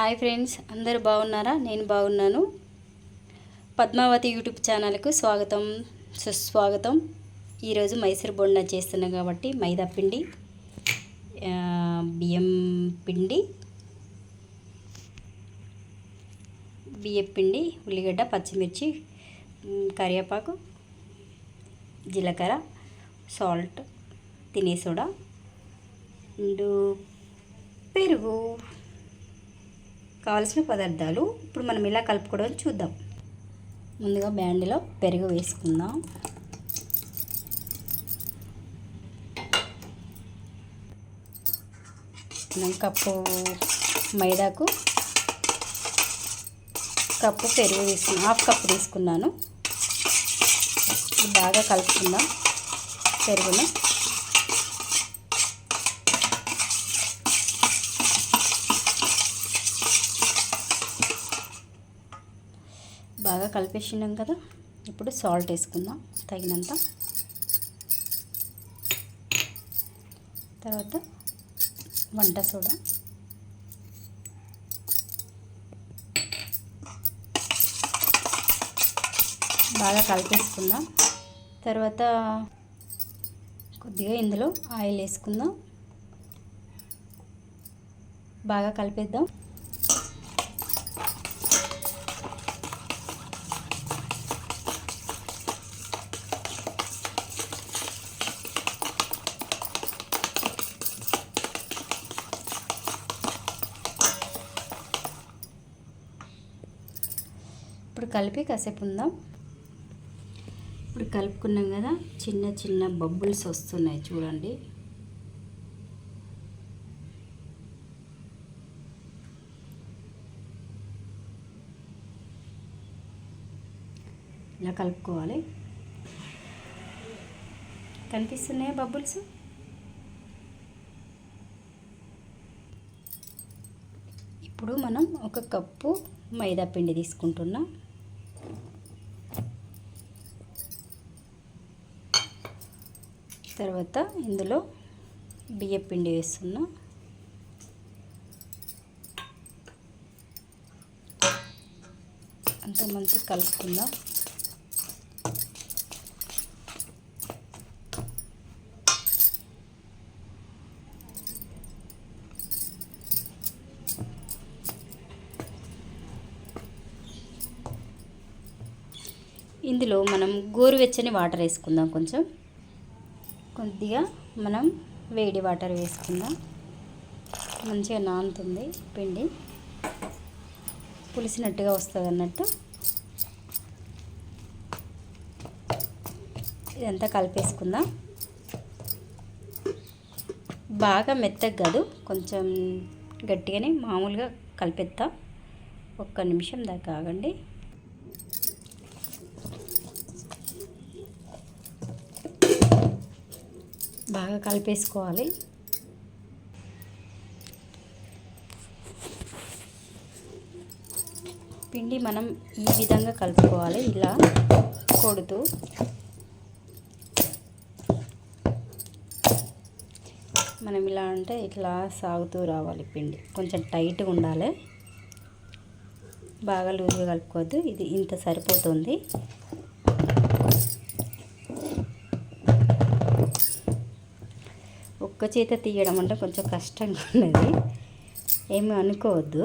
Hi friends అందరూ బాగున్నారా? నేను బాగున్నాను. పద్మావతి యూట్యూబ్ ఛానల్కు స్వాగతం సుస్వాగతం. ఈరోజు మైసూర్ బొండా చేస్తున్నాం కాబట్టి మైదా పిండి బియ్యం పిండి బియ్యం పిండి ఉల్లిగడ్డ పచ్చిమిర్చి కరివేపాకు జీలకర్ర సాల్ట్ తినే సోడా అండ్ పెరుగు. కావలసిన పదార్థాలు ఇప్పుడు మనం ఇలా కలుపుకోవడం చూద్దాం. ముందుగా బ్యాండ్లో పెరుగు వేసుకుందాం. మనం కప్పు మైదాకు కప్పు పెరుగు తీసుకున్నాను హాఫ్ కప్పు తీసుకున్నాను. బాగా కలుపుకుందాం. పెరుగును కలిపేసినాం కదా ఇప్పుడు సాల్ట్ వేసుకుందాం తగినంత. తర్వాత వంట సోడా. బాగా కలిపేసుకుందాం. తర్వాత కొద్దిగా ఇందులో ఆయిల్ వేసుకుందాం. బాగా కలిపేద్దాం. కలిపి కాసేపు ఉందాం. ఇప్పుడు కలుపుకున్నాం కదా చిన్న చిన్న బబుల్స్ వస్తున్నాయి చూడండి. ఇలా కలుపుకోవాలి. కనిపిస్తున్నాయా బబుల్స్? ఇప్పుడు మనం ఒక కప్పు మైదా పిండి తీసుకుంటున్నాం. తర్వాత ఇందులో బియ్యపిండి వేస్తున్నా. అంత మంచి కలుపుకుందాం. ఇందులో మనం గోరువెచ్చని వాటర్ వేసుకుందాం కొంచెం. కొద్దిగా మనం వేడి వాటర్ వేసుకుందాం. మంచిగా నానుతుంది పిండి. పులిసినట్టుగా వస్తుంది అన్నట్టు. ఇదంతా కలిపేసుకుందాం. బాగా మెత్తగా కాదు కొంచెం గట్టిగానే మామూలుగా కలిపేద్దాం. ఒక్క నిమిషం దాకా ఆగండి. బాగా కలిపేసుకోవాలి. పిండి మనం ఈ విధంగా కలుపుకోవాలి ఇలా కొడుతూ. మనం ఇలా అంటే ఇట్లా సాగుతూ రావాలి పిండి. కొంచెం టైట్గా ఉండాలి. బాగా లూజ్గా కలుపుకోవద్దు. ఇది ఇంత సరిపోతుంది. ఒక్క చేత తీయడం అంటే కొంచెం కష్టంగా ఉన్నది. ఏమి అనుకోవద్దు.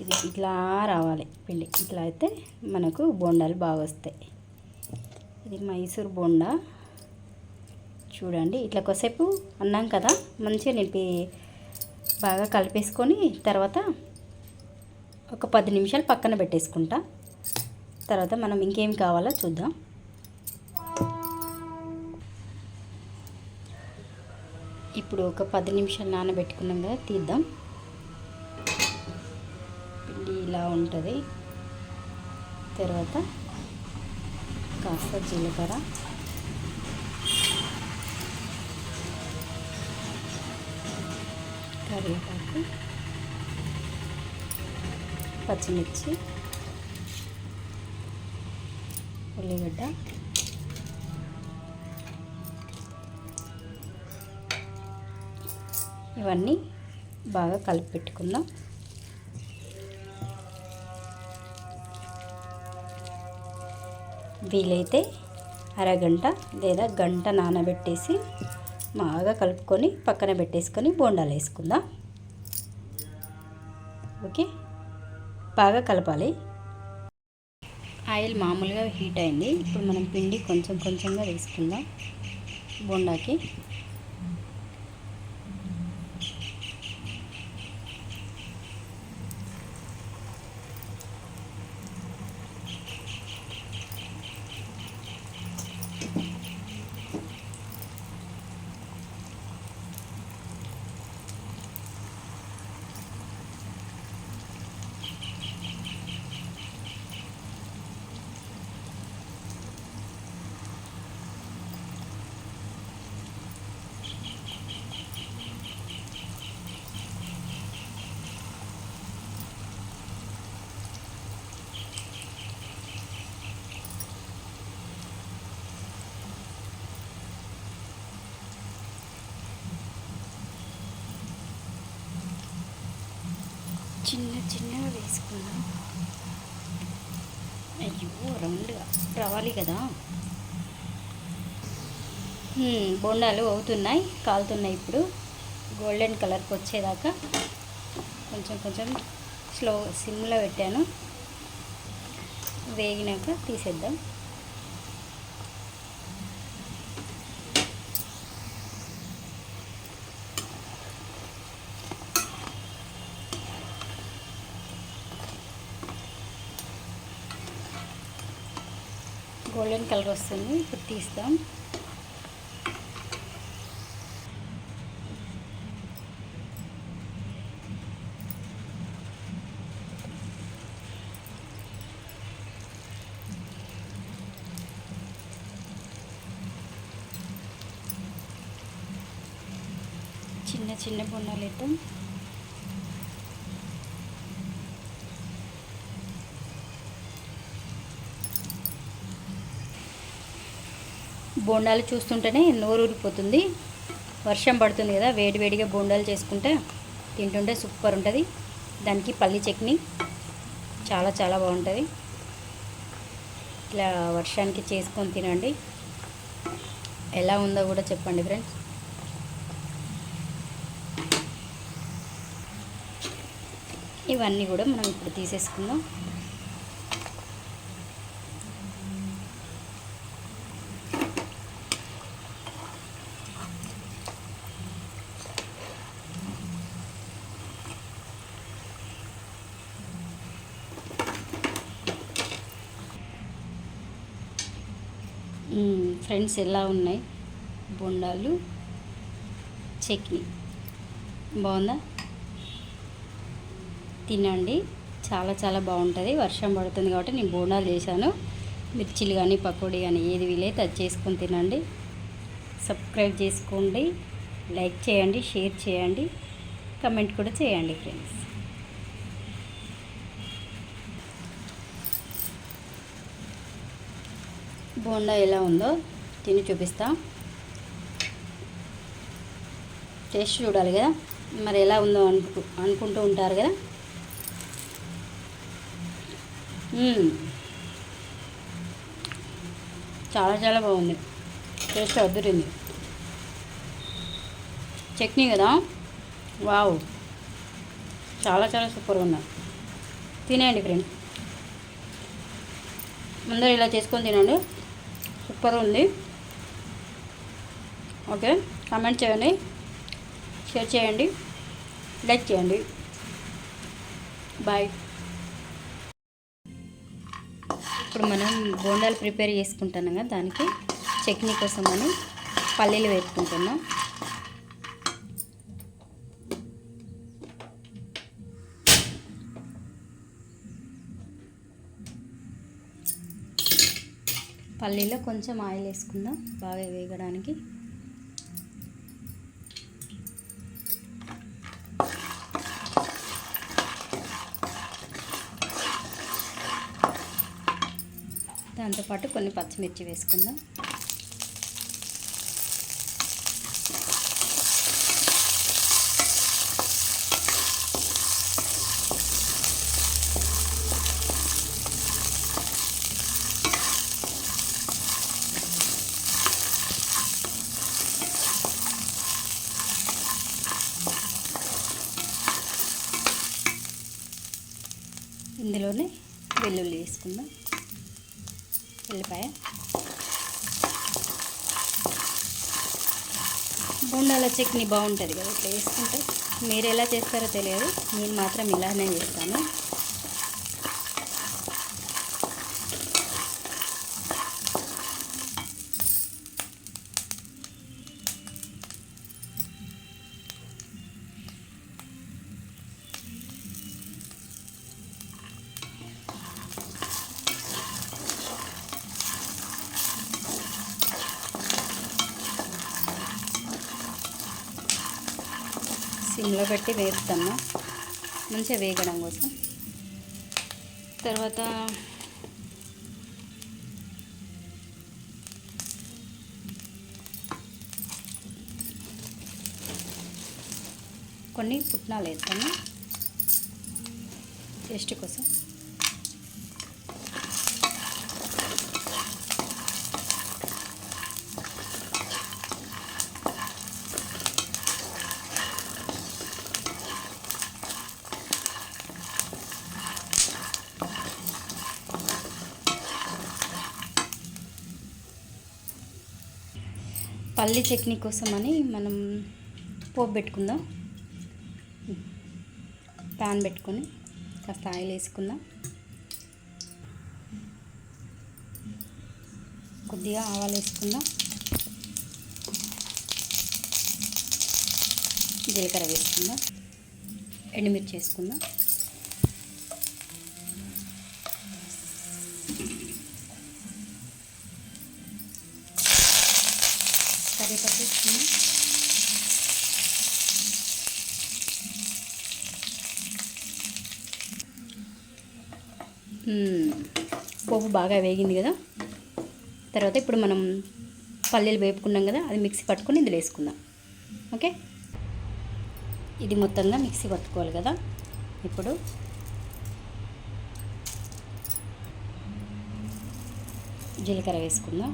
ఇది ఇట్లా రావాలి పిండి ఇట్లా అయితే మనకు బోండాలు బాగా వస్తాయి. ఇది మైసూర్ బోండా. చూడండి ఇట్లా కొసేపు అన్నాం కదా మంచిగా నింపి బాగా కలిపేసుకొని తర్వాత ఒక పది నిమిషాలు పక్కన పెట్టేసుకుంటా. తర్వాత మనం ఇంకేం కావాలో చూద్దాం. ఇప్పుడు ఒక పది నిమిషాలు నానబెట్టుకున్నాం కదా తీద్దాం. పిండి ఇలా ఉంటుంది. తర్వాత కాస్త జీలకర్ర. కరివేపాకు. పచ్చిమిర్చి. ఉల్లిగడ్డ. ఇవన్నీ బాగా కలిపి పెట్టుకుందాం. వీలైతే అరగంట లేదా గంట నానబెట్టేసి బాగా కలుపుకొని పక్కన పెట్టేసుకొని బోండాలు వేసుకుందాం. ఓకే? బాగా కలపాలి. ఆయిల్ మామూలుగా హీట్ అయింది. ఇప్పుడు మనం పిండి కొంచెం కొంచెంగా వేసుకుందాం. బోండాకి చిన్న చిన్నగా వేసుకుందాం అయ్యో రౌండ్గా రావాలి కదా. బోండాలు అవుతున్నాయి కాలుతున్నాయి ఇప్పుడు. గోల్డెన్ కలర్కి వచ్చేదాకా కొంచెం కొంచెం స్లో సిమ్లో పెట్టాను. వేగినాక తీసేద్దాం. గోల్డెన్ కలర్ వస్తుంది. ఇప్పుడు తీస్తాం. చిన్న చిన్న బొండాలు అయితే బోండాలు చూస్తుంటేనే నోరూరిపోతుంది. వర్షం పడుతుంది కదా వేడివేడిగా బోండాలు చేసుకుంటే తింటుంటే సూపర్ ఉంటుంది. దానికి పల్లి చట్నీ చాలా చాలా బాగుంటుంది. ఇట్లా వర్షానికి చేసుకొని తినండి. ఎలా ఉందో కూడా చెప్పండి ఫ్రెండ్స్. ఇవన్నీ కూడా మనం ఇప్పుడు తీసేసుకుందాం. ఫ్రెండ్స్ ఎలా ఉన్నాయి? బొండాలు చట్నీ. బాగుందా? తినండి. చాలా చాలా బాగుంటుంది. వర్షం పడుతుంది కాబట్టి నేను బోండాలు చేశాను. మిర్చిలు కానీ పకోడీ కానీ ఏది వీలైతే అది చేసుకొని తినండి. సబ్స్క్రైబ్ చేసుకోండి. లైక్ చేయండి షేర్ చేయండి. కమెంట్ కూడా చేయండి ఫ్రెండ్స్. బోండా ఎలా ఉందో తిని చూపిస్తా. టేస్ట్ చూడాలి కదా. మరి ఎలా ఉందో అనుకు అనుకుంటూ ఉంటారు కదా. చాలా చాలా బాగుంది. టేస్ట్ అద్దురింది. చట్నీ కదా. వావ్ చాలా చాలా సూపర్గా ఉన్నారు తినేయండి ఫ్రెండ్ ముందర ఇలా చేసుకొని తినండి. సూపర్ ఉంది. ఓకే? కామెంట్ చేయండి. షేర్ చేయండి. లైక్ చేయండి. బాయ్. ఇప్పుడు మనం బోండాలు ప్రిపేర్ చేసుకుంటున్నాం కదా దానికి. చట్నీ కోసం అని పల్లీలు వేసుకుంటున్నాం పల్లీలో కొంచెం ఆయిల్ వేసుకుందాం. బాగా వేగడానికి. దాంతోపాటు కొన్ని పచ్చిమిర్చి వేసుకుందాం. బొండాల చట్నీ బాగుంటుంది కదా ఇట్లా వేసుకుంటే మీరు ఎలా చేస్తారో తెలియదు. నేను మాత్రం ఇలానే చేస్తాను. సిమ్లో పెట్టి వేపుతాను మంచిగా వేగడం కోసం. తర్వాత కొన్ని పుట్నాలు వేస్తాను. టేస్ట్ కోసం. పల్లి చట్నీ కోసం అని మనం పోపు పెట్టుకుందాం. ప్యాన్ పెట్టుకొని కాస్త ఆయిల్ వేసుకుందాం. కొద్దిగా ఆవాలు వేసుకుందాం. జీలకర్ర వేసుకుందాం. ఎండుమిర్చి వేసుకుందాం. పోపు బాగా వేగింది కదా? తర్వాత ఇప్పుడు మనం పల్లీలు వేపుకున్నాం కదా అది మిక్సీ పట్టుకొని ఇందులో వేసుకుందాం. ఓకే? ఇది మొత్తంగా మిక్సీ పట్టుకోవాలి కదా? ఇప్పుడు జీలకర్ర వేసుకుందాం.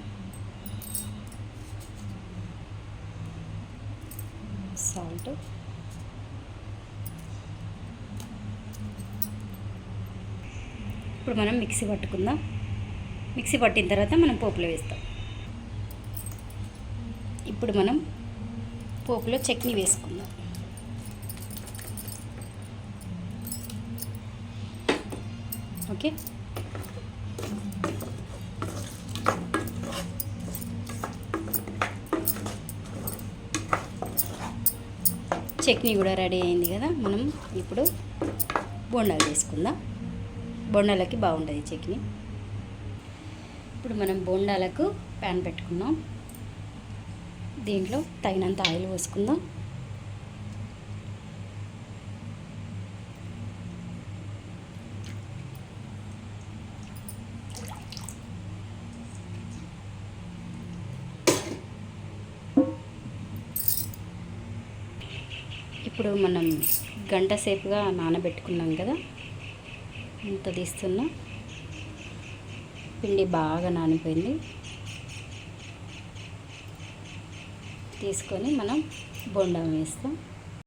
సాల్ట్. ఇప్పుడు మనం మిక్సీ పట్టుకుందాం. మిక్సీ పట్టిన తర్వాత మనం పోపులో వేస్తాం. ఇప్పుడు మనం పోపులో చట్నీ వేసుకుందాం. ఓకే? చట్నీ కూడా రెడీ అయింది కదా. మనం ఇప్పుడు బోండాలు వేసుకుందాం. బొండాలకి బాగుంటుంది చట్నీ. ఇప్పుడు మనం బొండాలకు ప్యాన్ పెట్టుకున్నాం దీంట్లో తగినంత ఆయిల్ పోసుకుందాం. ఇప్పుడు మనం గంట సేపుగా నానబెట్టుకున్నాం కదా. ఇంత తీస్తున్నా. పిండి బాగా నానిపోయింది. తీసుకొని మనం బొండం వేస్తాం.